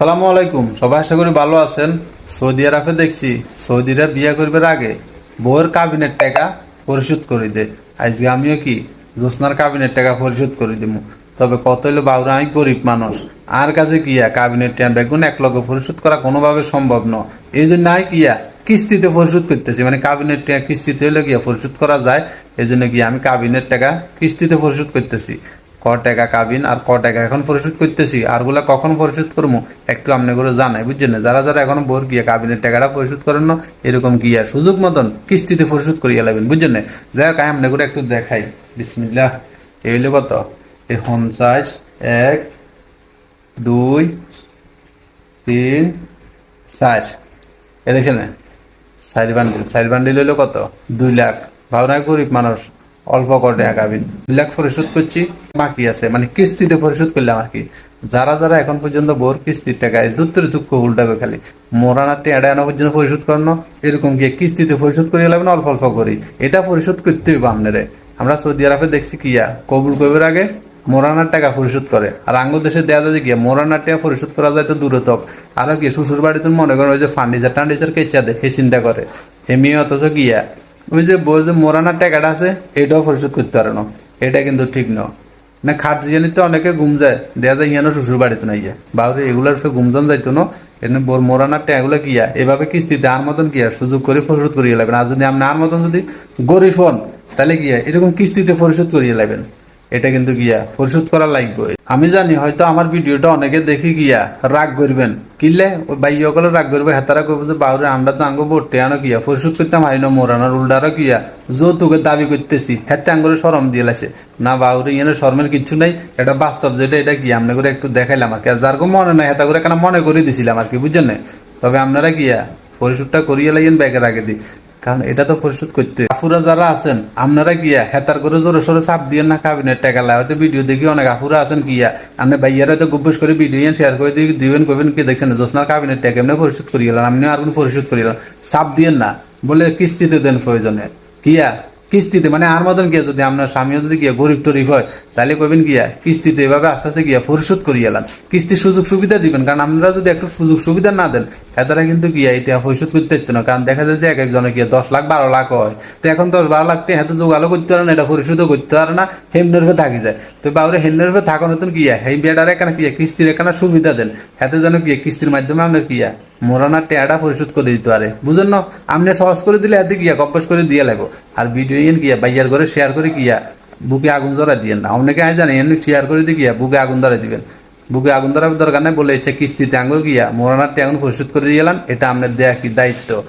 সালামু আলাইকুম, সবাই আশা করি ভালো আছেন। সৌদি আরবে দেখছি, সৌদিরা বিয়া করবার আগে বউয়ের কাবিনের টাকা পরিশোধ করে দে আজকে আমিও কি জোসনার কাবিনের টাকা পরিশোধ করে দিব তবে কত হইল বাবুরা আমি গরিব মানুষ। আর কাছে কিয়া কাবিনের টাকা বেগুন এক লগে পরিশোধ করা কোনোভাবে সম্ভব ন এই জন্য আই কিয়া কিস্তিতে পরিশোধ করতেছি মানে কাবিনের টাকা কিস্তিতে হলে গিয়া পরিশোধ করা যায়। এই জন্য গিয়ে আমি কাবিনের টাকা কিস্তিতে পরিশোধ করতেছি। ক টাকা কাবিন আর ক টাকা এখন পরিশোধ করতেছি। আরগুলা কখন পরিশোধ করব? একটু আপনি করে জানাই, বুঝছেন না? যারা যারা এখন বোর গিয়ে কাবিনের টাকাটা পরিশোধ করেন না, এরকম গিয়া সুযোগ মতন কিস্তিতে পরিশোধ করিয়া লাগবেন বুঝছেন না? যাই হোক আপনি করে একটু দেখাই। বিসমিল্লাহ। এই হইল কত? এই পঞ্চাশ, এক, দুই, তিন, চার। এ দেখছেন চার বান্ডিল। চার বান্ডিল হইল কত? দুই লাখ। ভাবনা গরিব মানুষ। অল্প করে টাকা পাবেন দুই লাখ পরিশোধ করছি, বাকি আছে মানে কিস্তিতে পরিশোধ করলাম আর কি। যারা যারা এখন পর্যন্ত বোর কিস্তির টাকায় দুত্তর দুঃখ উল্টাবে খালি। মোরানার টেঁড়া আনা পর্যন্ত পরিশোধ করানো এরকম গিয়ে কিস্তিতে পরিশোধ লাগবে না, অল্প অল্প করি। এটা পরিশোধ করতে হইব আপনারে। আমরা সৌদি আরবে দেখছি কিয়া কবুল করবার আগে মোরানার টাকা পরিশোধ করে। আর আঙ্গ দেশে দেওয়া যায় কি মোরানার টাকা পরিশোধ করা যায় তো দূরে তক আরও কি শ্বশুর বাড়িতে মনে করেন ওই যে ফার্নিচার টার্নিচার কেচা দেয়, হে চিন্তা করে। হে মেয়ে অথচ গিয়া ওই যে বল যে মোরানার টাকাটা আছে এটাও পরিশোধ করতে পারে না। এটা কিন্তু ঠিক নয় না খাট জিয়ানি তো অনেকে ঘুম যায়। দেয়া যায় ইয়ানো শ্বশুর বাড়িতে না ইয়া বাবুরে এগুলার ফে ঘুমজান যাইতো না। এনে বোর মোরানার কি কিয়া এভাবে কিস্তিতে আর মতন কি আর? সুযোগ করে পরিশোধ করিয়ে লাগবেন। আর যদি আপনি আর মতন যদি গরিব হন, তাহলে কি এরকম কিস্তিতে পরিশোধ করিয়ে লাগবেন। এটা কিন্তু গিয়া, পরিশোধ করা লাগবে। আমি জানি, হয়তো আমার ভিডিওটা অনেকে দেখি গিয়া রাগ করবেন। কিনলে ওই বাইক সকলে রাগ করবে, হেতারা করব যে, বাউরে, আমরা তো আঙ্গ ভর্তি আনো কিয়া পরিশোধ করতে পারি না মোরানোর উল্টারও কিয়া যৌতুকের দাবি করতেছি। হেতে আঙ্গুরে সরম দিয়ে লাইছে না বাউরে ইয়ানে শর্মের কিছু নাই, এটা বাস্তব যেটা, এটা কি আমরা করে একটু দেখাইলাম আর কি। আর যার মনে নাই, হেতা করে কেন মনে করে দিছিলাম আর কি, বুঝছেন তবে আপনারা গিয়া পরিশোধটা করিয়ে লাগেন ব্যাগের আগে দিই কারণ এটা তো পরিশোধ করতে। আফুরা যারা আছেন, আপনারা গিয়া হেতার করে জোরে সোরে চাপ দিয়ে না কাবিনের টাকা লাগে হয়তো ভিডিও দেখি অনেক আফুরা আছেন গিয়া। আপনি ভাইয়ারা তো গুব্বস করে ভিডিও শেয়ার করে দিয়ে দিবেন করবেন কি দেখছেন জোসনার কাবিনের টাকা এমনি পরিশোধ করিয়ে গেলাম আপনি আর কোনো পরিশোধ করিয়ে গেলাম চাপ দিয়ে না। বলে কিস্তিতে দেন প্রয়োজনে। কিয়া কিস্তিতে মানে আর মতন গিয়া যদি আপনার স্বামীও যদি গিয়া গরিব টরিব হয়, তাহলে কবেন গিয়া, কিস্তিতে এভাবে আস্তে আস্তে গিয়া পরিশোধ করিয়ে এলাম কিস্তির সুযোগ সুবিধা দিবেন, কারণ আপনারা যদি একটু সুযোগ সুবিধা না দেন এতারা কিন্তু গিয়া এটা পরিশোধ করতে হতো না, কারণ দেখা যায় যে এক একজনে গিয়া দশ লাখ, বারো লাখ হয়। তো এখন দশ, বারো লাখ টাকা হাতে যোগালো করতে পারে না, এটা পরিশোধও করতে পারে না হেমনেরভে থাকি যায়। তো বাবুরে হেমনেরভে থাকা নতুন গিয়া হেই বেডারে এখানে কিয়া কিস্তির এখানে সুবিধা দেন হাতে যেন গিয়া কিস্তির মাধ্যমে আপনার কিয়া মোরানার টেয়াটা পরিশোধ করে দিতে পারে। বুঝেন না? আপনি সহজ করে দিলে এতে গিয়া গপ্পস করে দিয়ে লাগবো। আর ভিডিও ইন গিয়া বাইয়ার করে শেয়ার করে গিয়া বুকে আগুন ধরা দিয়েন না। অনেকে আয় জানে এমনি শেয়ার করে দিয়ে গিয়া বুকে আগুন ধরা দিবেন। বুকে আগুন ধরার দরকার নাই বলে ইচ্ছা কিস্তিতে আঙুল গিয়া মোরানার টেয়াগুন পরিশোধ করে দিয়ে এলাম, এটা আপনার দেয়া কি দায়িত্ব?